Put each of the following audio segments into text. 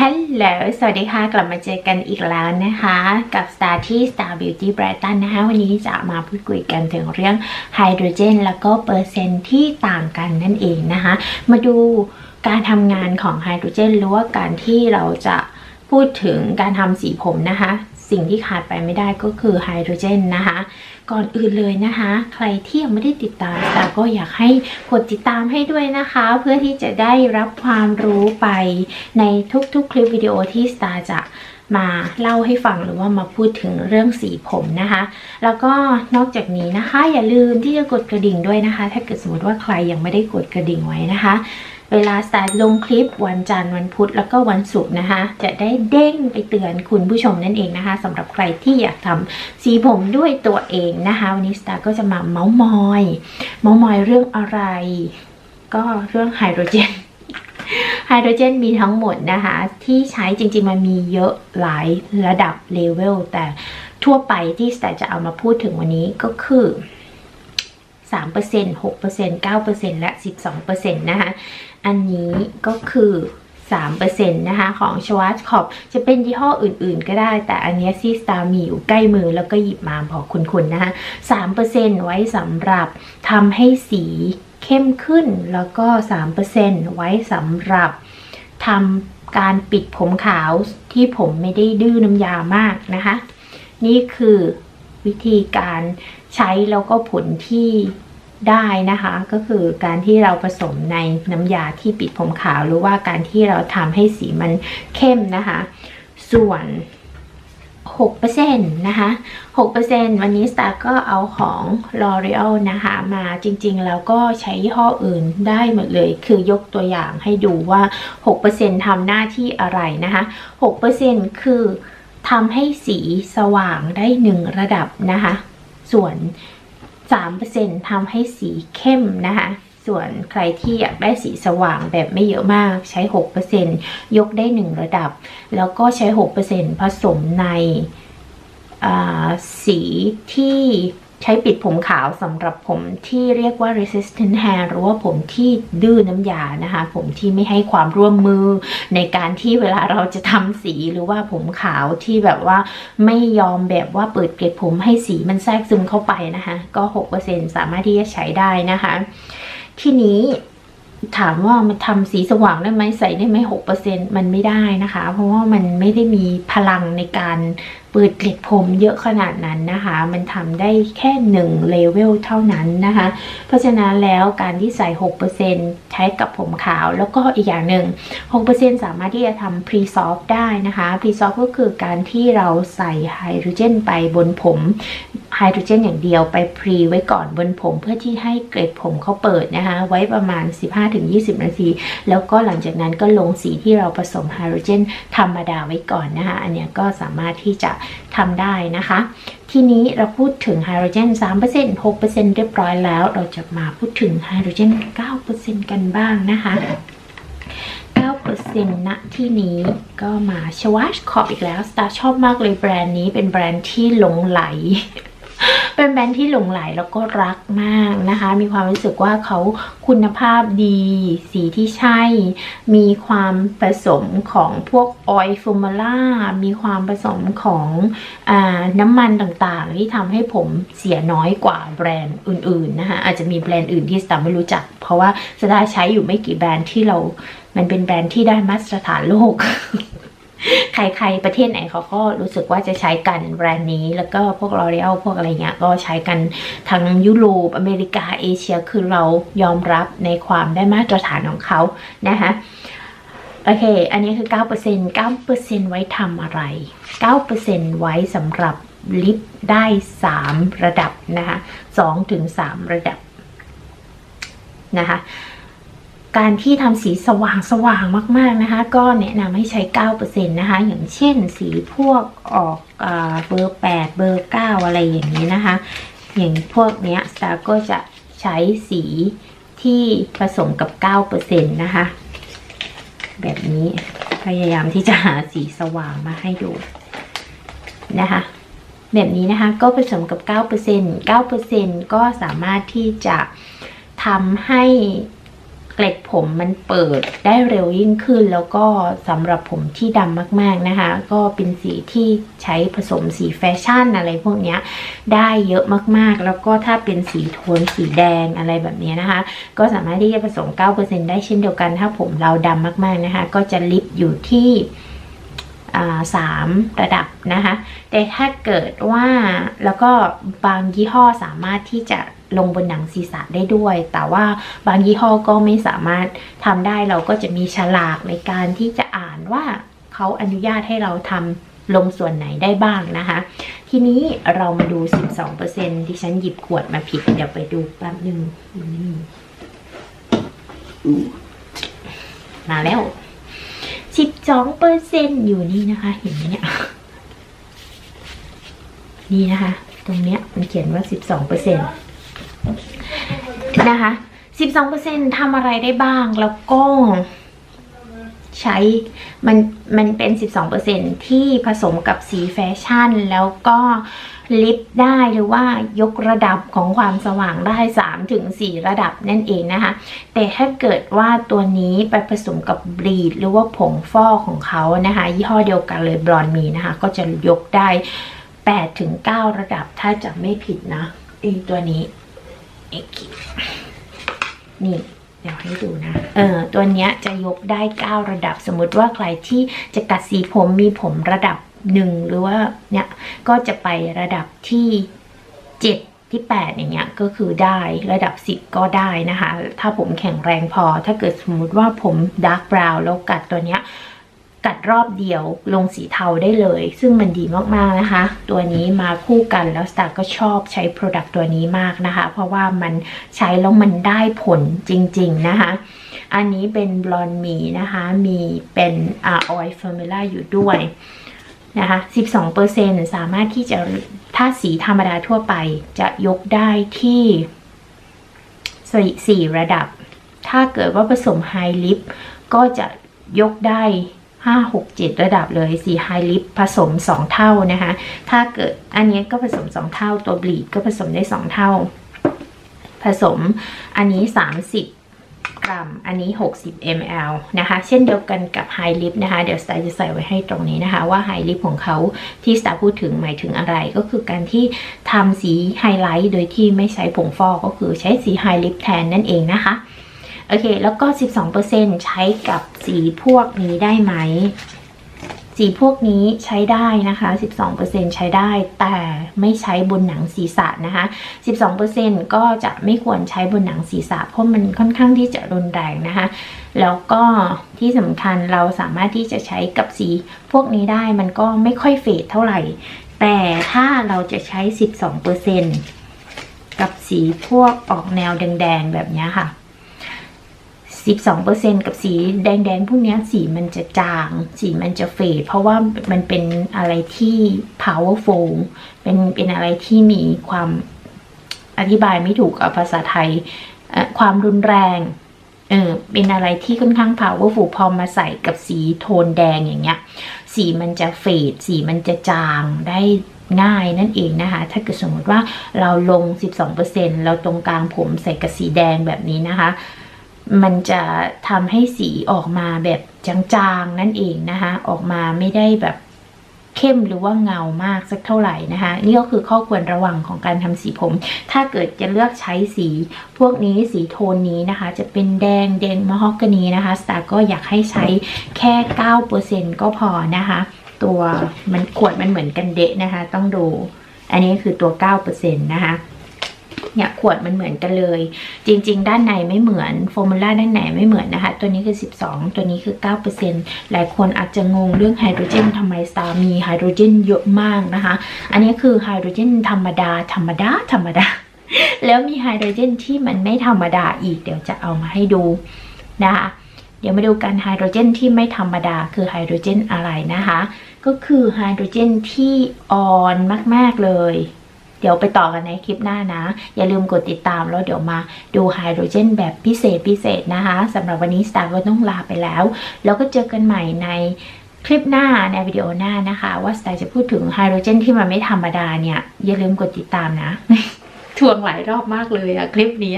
ฮัลโหล สวัสดีค่ะ กลับมาเจอกันอีกแล้วนะคะ กับ Star ที่ Star Beauty Brighton นะคะ วันนี้จะมาพูดคุยกันถึงเรื่องไฮโดรเจน แล้วก็เปอร์เซ็นต์ที่ต่างกันนั่นเองนะคะ มาดูการทำงานของไฮโดรเจนหรือว่าการที่เราจะพูดถึงการทำสีผมนะคะ สิ่งที่ขาดไปไม่ได้ก็คือไฮโดรเจนนะคะ ก่อนอื่นเลยนะคะ ใครที่ยังไม่ได้ติดตามสตาร์ก็อยากให้กดติดตามให้ด้วยนะคะ เพื่อที่จะได้รับความรู้ไปในทุกๆ คลิปวิดีโอที่สตาร์จะมาเล่าให้ฟังหรือว่ามาพูดถึงเรื่องสีผมนะคะ แล้วก็นอกจากนี้นะคะ อย่าลืมที่จะกดกระดิ่งด้วยนะคะ ถ้าเกิดสมมติว่าใครยังไม่ได้กดกระดิ่งไว้นะคะ เวลาสตาร์ลงคลิปวันจันทร์วันพุธแล้วก็วันศุกร์นะคะ จะได้เด้งไปเตือนคุณผู้ชมนั่นเองนะคะสำหรับใครที่อยากทำสีผมด้วยตัวเองนะคะวันนี้สตาร์ก็จะมาเมาส์มอย เมาส์มอยเรื่องอะไร ก็เรื่องไฮโดรเจนไฮโดรเจนมีทั้งหมดนะคะ ที่ใช้จริงๆมันมีเยอะหลายระดับเลเวลแต่ทั่วไปที่สตาร์จะเอามาพูดถึงวันนี้ก็คือ 3% 6% 9%และ 12%นะคะอันนี้ก็คือ 3%นะคะของชวาร์ c คอปจะเป็นยี่ห้ออื่นๆ ก็ได้ แต่อันนี้ซีสตาร์มีอยู่ใกล้มือแล้วก็หยิบมาบอคุณๆนะคะ3%ไว้สำหรับทำให้สีเข้มขึ้นแล้วก็ 3%ไว้สำหรับทำการปิดผมขาวที่ผมไม่ได้ดื้อน้ำยามากนะคะ นี่คือวิธีการ ใช้แล้วก็ผลที่ได้นะคะ ก็คือการที่เราผสมในน้ำยาที่ปิดผมขาว หรือว่าการที่เราทำให้สีมันเข้มนะคะ ส่วน6%นะคะ6%วันนี้สตาร์ก็เอาของ L'Oreal นะคะมาจริงๆ แล้วก็ใช้ยี่ห้ออื่นได้หมดเลย คือยกตัวอย่างให้ดูว่า 6%ทำหน้าที่อะไรนะคะ 6%คือทำให้สีสว่างได้1ระดับนะคะ ส่วน 3%ทำให้สีเข้มนะคะ ส่วนใครที่อยากได้สีสว่างแบบไม่เยอะมากใช้ 6%ยกได้ 1 ระดับ แล้วก็ใช้ 6%ผสมในสีที่ ใช้ปิดผมขาวสำหรับผมที่เรียกว่า resistant hair หรือว่าผมที่ดื้อน้ำยานะคะ ผมที่ไม่ให้ความร่วมมือในการที่เวลาเราจะทำสีหรือว่าผมขาวที่แบบว่าไม่ยอมแบบว่าเปิดเกล็ดผมให้สีมันแทรกซึมเข้าไปนะคะ ก็ 6%สามารถที่จะใช้ได้นะคะ ทีนี้ถามว่ามันทำสีสว่างได้ไหมใส่ได้ไหมหกเปอร์เซ็นมันไม่ได้นะคะ เพราะว่ามันไม่ได้มีพลังในการ ปิดเกล็ดผมเยอะขนาดนั้นนะคะ มันทำได้แค่หนึ่งเลเวลเท่านั้นนะคะ เพราะฉะนั้นแล้วการที่ใส่ 6%ใช้กับผมขาว แล้วก็อีกอย่างหนึ่ง 6%สามารถที่จะทำพรีซอฟได้นะคะพรีซอฟก็คือการที่เราใส่ไฮโดรเจนไปบนผม ไฮโดรเจนอย่างเดียวไปพรีไว้ก่อนบนผมเพื่อที่ให้เกล็ดผมเขาเปิดนะคะ ไว้ประมาณ 15-20 นาที แล้วก็หลังจากนั้นก็ลงสีที่เราผสมไฮโดรเจนธรรมดาไว้ก่อนนะคะ อันนี้ก็สามารถที่จะทำได้นะคะ ทีนี้เราพูดถึงไฮโดรเจน 3% 6%เรียบร้อยแล้ว เราจะมาพูดถึงไฮโดรเจน 9%กันบ้างนะคะ9%ณที่นี้ก็มาชวาชคอปอีกแล้ว สตาร์ชอบมากเลยแบรนด์นี้เป็นแบรนด์ที่หลงไหล เป็นแบรนด์ที่หลงไหลแล้วก็รักมากนะคะ มีความรู้สึกว่าเขาคุณภาพดี สีที่ใช่ มีความผสมของพวกออยล์ฟูมาล่า มีความผสมของอน้ำมันต่างๆ ที่ทำให้ผมเสียน้อยกว่าแบรนด์อื่นๆนะคะอาจจะมีแบรนด์อื่นที่สตาร์ไม่รู้จัก เพราะว่าสตาร์ใช้อยู่ไม่กี่แบรนด์ที่เรา มันเป็นแบรนด์ที่ได้มาตรฐานโลก ใครๆ ประเทศไหนเขาก็รู้สึกว่าจะใช้กันแบรนด์นี้ แล้วก็พวก L'Oreal พวกอะไรเงี้ยก็ใช้กันทั้งยุโรปอเมริกาเอเชียคือเรายอมรับในความได้มาตรฐานของเขานะคะโอเค อันนี้คือ 9% 9%ไว้ทำอะไร 9%ไว้สำหรับลิปได้ 3 ระดับนะคะ2ถึง3ระดับนะคะ การที่ทำสีสว่างสว่างมาก ๆนะคะ ก็แนะนำให้ใช้ 9%นะคะ อย่างเช่นสีพวกออกเบอร์ 8 เบอร์ 9 อะไรอย่างนี้นะคะ อย่างพวกเนี้ยสตาร์ก็จะใช้สีที่ผสมกับ 9%นะคะ แบบนี้พยายามที่จะหาสีสว่างมาให้ดูนะคะแบบนี้นะคะก็ผสมกับ 9% 9%ก็สามารถที่จะทำให้ เกล็ดผมมันเปิดได้เร็วยิ่งขึ้น แล้วก็สำหรับผมที่ดำมากๆนะคะ ก็เป็นสีที่ใช้ผสมสีแฟชั่นอะไรพวกนี้ได้เยอะมากๆ แล้วก็ถ้าเป็นสีโทนสีแดงอะไรแบบนี้นะคะ ก็สามารถที่จะผสม 9%ได้เช่นเดียวกัน ถ้าผมเราดำมากๆนะคะ ก็จะลิปอยู่ที่สามระดับนะคะ แต่ถ้าเกิดว่าแล้วก็บางยี่ห้อสามารถที่จะ ลงบนหนังศีรษะได้ด้วย แต่ว่าบางยี่ห้อก็ไม่สามารถทำได้เราก็จะมีฉลากในการที่จะอ่านว่าเขาอนุญาตให้เราทำลงส่วนไหนได้บ้างนะคะ ทีนี้เรามาดู 12%ที่ฉันหยิบขวดมาผิด เดี๋ยวไปดูแป๊บหนึ่งนี่มาแล้ว 12%อยู่นี่นะคะ เห็นไหมเนี่ยนี่นะคะ ตรงเนี้ยมันเขียนว่า 12%น นะคะ 12%ทำอะไรได้บ้าง แล้วก็ใช้มันมันเป็น 12%ที่ผสมกับสีแฟชั่น แล้วก็ลิปได้หรือว่ายกระดับของความสว่างได้ 3-4 ระดับนั่นเองนะคะ แต่ถ้าเกิดว่าตัวนี้ไปผสมกับบลีดหรือว่าผงฟอกของเขานะคะ ยี่ห้อเดียวกันเลยบรอนมีนะคะ ก็จะยกได้ 8-9 ระดับถ้าจะไม่ผิดนะไอตัวนี้ เอกนี่เดี๋ยวให้ดูนะ เออตัวเนี้ยจะยกได้ 9 ระดับ สมมติว่าใครที่จะกัดสีผมมีผมระดับหนึ่งหรือว่าเนี่ยก็จะไประดับที่7ที่8อย่างเงี้ยก็คือได้ระดับ10ก็ได้นะคะ ถ้าผมแข็งแรงพอ ถ้าเกิดสมมุติว่าผมดาร์กบราวน์แล้วกัดตัวเนี้ย กัดรอบเดียวลงสีเทาได้เลย ซึ่งมันดีมากๆนะคะ ตัวนี้มาคู่กันแล้วสตาร์ก็ชอบใช้ Product ตัวนี้มากนะคะ เพราะว่ามันใช้แล้วมันได้ผลจริงๆนะคะ อันนี้เป็นบลอนด์มีนะคะ มีเป็นอาออยเฟอร์มิล่าอยู่ด้วยนะคะ 12%สามารถที่จะถ้าสีธรรมดาทั่วไปจะยกได้ที่สี่สี่ระดับ ถ้าเกิดว่าผสมไฮลิปก็จะยกได้ ห้าหกเจ็ดระดับเลยสีไฮลิปผสมสองเท่านะคะ ถ้าเกิดอันนี้ก็ผสมสองเท่า ตัวบลีดก็ผสมได้สองเท่า ผสมอันนี้สามสิบกรัม อันนี้ 60 ml นะคะ เช่นเดียวกันกับไฮลิปนะคะ เดี๋ยวสไตล์จะใส่ไว้ให้ตรงนี้นะคะ ว่าไฮลิปของเขาที่สไตล์พูดถึงหมายถึงอะไร ก็คือการที่ทำสีไฮไลท์โดยที่ไม่ใช้ผงฟอกก็คือใช้สีไฮลิปแทนนั่นเองนะคะ โอเค แล้วก็ 12%ใช้กับสีพวกนี้ได้ไหม สีพวกนี้ใช้ได้นะคะ 12%ใช้ได้ แต่ไม่ใช้บนหนังศีรษะนะคะ 12%ก็จะไม่ควรใช้บนหนังศีรษะ เพราะมันค่อนข้างที่จะรุนแรงนะคะ แล้วก็ที่สำคัญเราสามารถที่จะใช้กับสีพวกนี้ได้ มันก็ไม่ค่อยเฟดเท่าไหร่ แต่ถ้าเราจะใช้ 12%กับสีพวกออกแนวแดงๆแบบนี้ค่ะ 12%กับสีแดงๆ พวกนี้สีมันจะจาง สีมันจะเฟดเพราะว่ามันเป็นอะไรที่ powerful เป็นเป็นอะไรที่มีความอธิบายไม่ถูกกับภาษาไทย ความรุนแรงเออเป็นอะไรที่ค่อนข้าง powerful พอมาใส่กับสีโทนแดงอย่างเงี้ย สีมันจะเฟดสีมันจะจางได้ง่ายนั่นเองนะคะ ถ้าเกิดสมมติว่าเราลง 12%เราตรงกลางผมใส่กับสีแดงแบบนี้นะคะ มันจะทำให้สีออกมาแบบจางๆนั่นเองนะคะ ออกมาไม่ได้แบบเข้มหรือว่าเงามากสักเท่าไหร่นะคะ นี่ก็คือข้อควรระวังของการทำสีผม ถ้าเกิดจะเลือกใช้สีพวกนี้สีโทนนี้นะคะ จะเป็นแดงแดงมะฮอกกานีนะคะสตาร์ก็อยากให้ใช้แค่ 9%ก็พอนะคะ ตัวมันขวดมันเหมือนกันเดะนะคะ ต้องดู อันนี้คือตัว 9%นะคะ เนี่ยขวดมันเหมือนกันเลย จริง ๆ ด้านในไม่เหมือนฟอร์มูล่าด้านในไม่เหมือนนะคะ ตัวนี้คือ 12 ตัวนี้คือ 9%หลายคนอาจจะงงเรื่องไฮโดรเจนทำไมสตาร์มีไฮโดรเจนเยอะมากนะคะ อันนี้คือไฮโดรเจนธรรมดา ธรรมดา ธรรมดา แล้วมีไฮโดรเจนที่มันไม่ธรรมดาอีกเดี๋ยวจะเอามาให้ดูนะคะเดี๋ยวมาดูกันไฮโดรเจนที่ไม่ธรรมดาคือไฮโดรเจนอะไรนะคะ ก็คือไฮโดรเจนที่อ่อนมาก ๆ เลย ดี๋ยวไปต่อกันในคลิปหน้านะ อย่าลืมกดติดตามแล้วเดี๋ยวมาดูไฮโดรเจนแบบพิเศษพิเศษนะคะสำหรับวันนี้สตาร์ก็ต้องลาไปแล้ว แล้วก็เจอกันใหม่ในคลิปหน้าในวิดีโอหน้านะคะ ว่าสตาร์จะพูดถึงไฮโดรเจนที่มันไม่ธรรมดาเนี่ย อย่าลืมกดติดตามนะ ทวงหลายรอบมากเลยอะคลิปนี้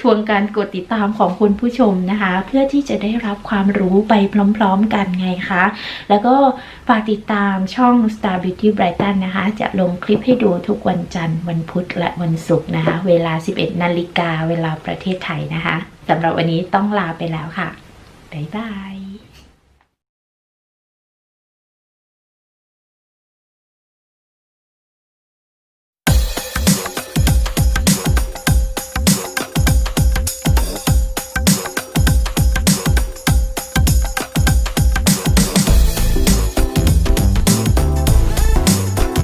ทวงการกดติดตามของคุณผู้ชมนะคะ เพื่อที่จะได้รับความรู้ไปพร้อมๆกันไงคะ แล้วก็ฝากติดตามช่อง Star Beauty Brighton นะคะ จะลงคลิปให้ดูทุกวันจันทร์วันพุธและวันศุกร์นะคะ เวลา 11นาฬิกาเวลาประเทศไทยนะคะสำหรับวันนี้ต้องลาไปแล้วค่ะบ๊ายบาย